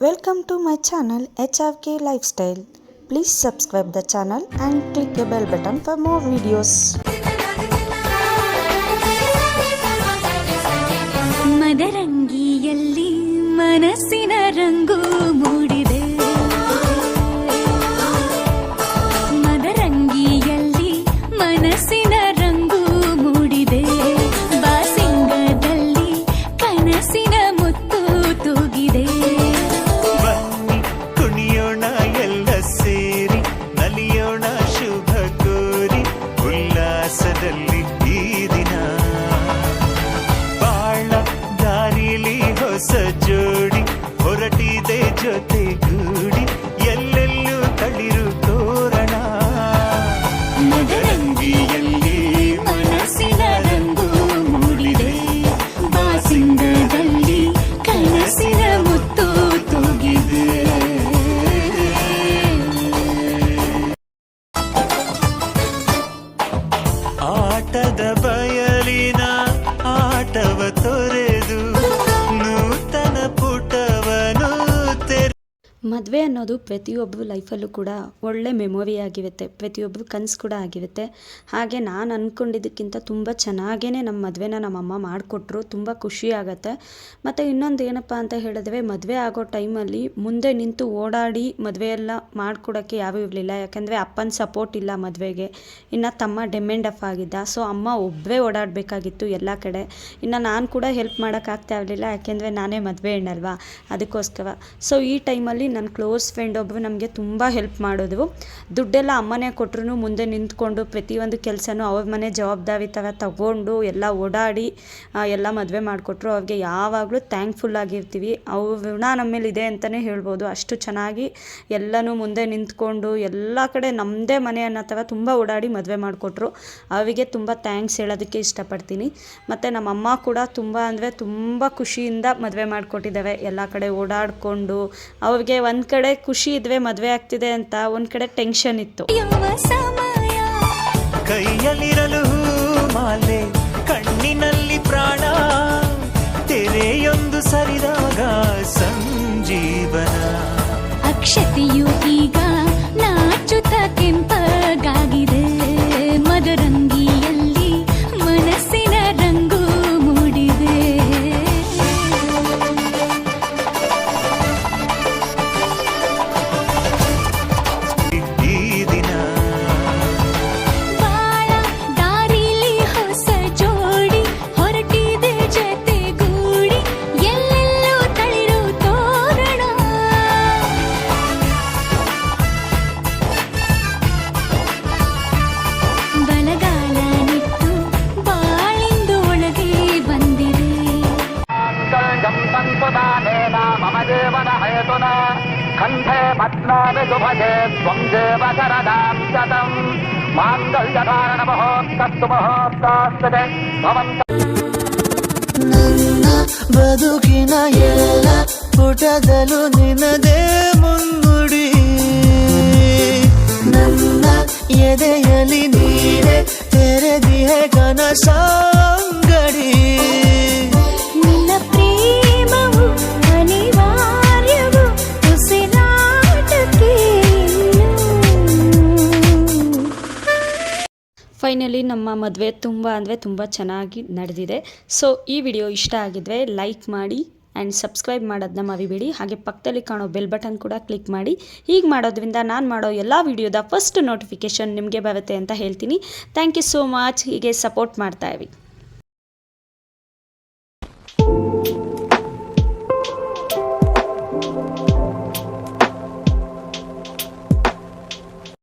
Welcome to my channel HRK Lifestyle. Please subscribe the channel and click the bell button for more videos. ಮದರಂಗಿಯಲ್ಲಿ ಮನಸ್ಸಿನ ರಂಗು ದಾರಿಲಿ ಹೊಸ ಜೋಡಿ ಹೊರಟಿದೆ ಜೊತೆಗೂಡಿ ಮದುವೆ ಅನ್ನೋದು ಪ್ರತಿಯೊಬ್ಬರು ಲೈಫಲ್ಲೂ ಕೂಡ ಒಳ್ಳೆ ಮೆಮೊರಿ ಆಗಿರುತ್ತೆ. ಪ್ರತಿಯೊಬ್ಬರು ಕನಸು ಕೂಡ ಆಗಿರುತ್ತೆ. ಹಾಗೆ ನಾನು ಅಂದ್ಕೊಂಡಿದ್ದಕ್ಕಿಂತ ತುಂಬ ಚೆನ್ನಾಗೇ ನಮ್ಮ ಮದುವೆನ ನಮ್ಮಮ್ಮ ಮಾಡಿಕೊಟ್ರು. ತುಂಬ ಖುಷಿ ಆಗುತ್ತೆ. ಮತ್ತು ಇನ್ನೊಂದು ಏನಪ್ಪ ಅಂತ ಹೇಳಿದ್ರೆ, ಮದುವೆ ಆಗೋ ಟೈಮಲ್ಲಿ ಮುಂದೆ ನಿಂತು ಓಡಾಡಿ ಮದುವೆಯೆಲ್ಲ ಮಾಡಿಕೊಡೋಕ್ಕೆ ಯಾರೂ ಇರಲಿಲ್ಲ. ಯಾಕೆಂದರೆ ಅಪ್ಪನ ಸಪೋರ್ಟ್ ಇಲ್ಲ ಮದುವೆಗೆ. ಇನ್ನು ತಮ್ಮ ಡೆಮೆಂಡ್ ಅಫ್ ಆಗಿದ್ದ. ಸೊ ಅಮ್ಮ ಒಬ್ಬರೇ ಓಡಾಡಬೇಕಾಗಿತ್ತು ಎಲ್ಲ ಕಡೆ. ಇನ್ನು ನಾನು ಕೂಡ ಹೆಲ್ಪ್ ಮಾಡೋಕ್ಕಾಗ್ತಾ ಇರಲಿಲ್ಲ. ಯಾಕೆಂದರೆ ನಾನೇ ಮದುವೆ ಹೆಣ್ಣಲ್ವಾ? ಅದಕ್ಕೋಸ್ಕರ. ಸೊ ಈ ಟೈಮಲ್ಲಿ ನನ್ನ ಕ್ಲೋಸ್ ಫ್ರೆಂಡ್ ಒಬ್ಬರು ನಮಗೆ ತುಂಬ ಹೆಲ್ಪ್ ಮಾಡೋದು ದುಡ್ಡೆಲ್ಲ ಅಮ್ಮನೇ ಕೊಟ್ಟರು ಮುಂದೆ ನಿಂತ್ಕೊಂಡು ಪ್ರತಿಯೊಂದು ಕೆಲಸನೂ ಅವ್ರ ಮನೆ ಜವಾಬ್ದಾರಿ ಥರ ತಗೊಂಡು ಎಲ್ಲ ಓಡಾಡಿ ಎಲ್ಲ ಮದುವೆ ಮಾಡಿಕೊಟ್ರು. ಅವ್ರಿಗೆ ಯಾವಾಗಲೂ ಥ್ಯಾಂಕ್ಫುಲ್ ಆಗಿರ್ತೀವಿ. ಅವ್ರ ಋಣ ನಮ್ಮ ಮೇಲೆ ಇದೆ ಅಂತಲೇ ಹೇಳ್ಬೋದು. ಅಷ್ಟು ಚೆನ್ನಾಗಿ ಎಲ್ಲನೂ ಮುಂದೆ ನಿಂತ್ಕೊಂಡು ಎಲ್ಲ ಕಡೆ ನಮ್ಮದೇ ಮನೆ ಅನ್ನೋ ಥರ ತುಂಬ ಓಡಾಡಿ ಮದುವೆ ಮಾಡಿಕೊಟ್ರು. ಅವರಿಗೆ ತುಂಬ ಥ್ಯಾಂಕ್ಸ್ ಹೇಳೋದಕ್ಕೆ ಇಷ್ಟಪಡ್ತೀನಿ. ಮತ್ತು ನಮ್ಮಮ್ಮ ಕೂಡ ತುಂಬ ಅಂದರೆ ತುಂಬ ಖುಷಿಯಿಂದ ಮದುವೆ ಮಾಡಿಕೊಟ್ಟಿದ್ದಾವೆ. ಎಲ್ಲ ಕಡೆ ಓಡಾಡಿಕೊಂಡು ಅವ್ರಿಗೆ ಒಂದು ಕಡೆ ಖುಷಿ ಇದ್ವೆ ಮದ್ವೆ ಆಗ್ತಿದೆ ಅಂತ ಒಂದ್ ಕಡೆ ಟೆನ್ಷನ್ ಇತ್ತು. ಯುವ ಕೈಯಲ್ಲಿರಲು ಮಾಲೆ ಕಣ್ಣಿನಲ್ಲಿ ಪ್ರಾಣ ತೆರೆಯೊಂದು ಸರಿದಾಗ ಸಂಜೀವನ. ಅಕ್ಷತೆಯು ಈಗ ನಾಚುತ್ತ ಕೆಂಪಗಾಗಿದೆ. जीवन हेतुना कण्ठे पद्मानि सुभगे त्वम् देव शरदाम् शतम् माङ्गल्यधारणमहोत्तस्तु महोत्तास्तते भवन्त ನನ್ನ ಬದುಕಿನ ಎಲ್ಲ ಪುಟದಲ್ಲೂ ನಿನದೇ ಮುನ್ನುಡಿ ನನ್ನ ಎದೆಯಲ್ಲಿ ನೀನೆ ತೆರೆದಿಹೆ ಕನಸಾಂಗಡಿ ಫೈನಲಿ ನಮ್ಮ ಮದುವೆ ತುಂಬ ಅಂದರೆ ತುಂಬ ಚೆನ್ನಾಗಿ ನಡೆದಿದೆ. ಸೊ ಈ ವಿಡಿಯೋ ಇಷ್ಟ ಆಗಿದ್ರೆ ಲೈಕ್ ಮಾಡಿ ಆ್ಯಂಡ್ ಸಬ್ಸ್ಕ್ರೈಬ್ ಮಾಡೋದನ್ನ ಮರಿಬೇಡಿ. ಹಾಗೆ ಪಕ್ಕದಲ್ಲಿ ಕಾಣೋ ಬೆಲ್ ಬಟನ್ ಕೂಡ ಕ್ಲಿಕ್ ಮಾಡಿ. ಹೀಗೆ ಮಾಡೋದ್ರಿಂದ ನಾನು ಮಾಡೋ ಎಲ್ಲ ವಿಡಿಯೋದ ಫಸ್ಟ್ ನೋಟಿಫಿಕೇಷನ್ ನಿಮಗೆ ಬರುತ್ತೆ ಅಂತ ಹೇಳ್ತೀನಿ. ಥ್ಯಾಂಕ್ ಯು ಸೋ ಮಚ್ ಹೀಗೆ ಸಪೋರ್ಟ್ ಮಾಡ್ತಾ ಇರಿ.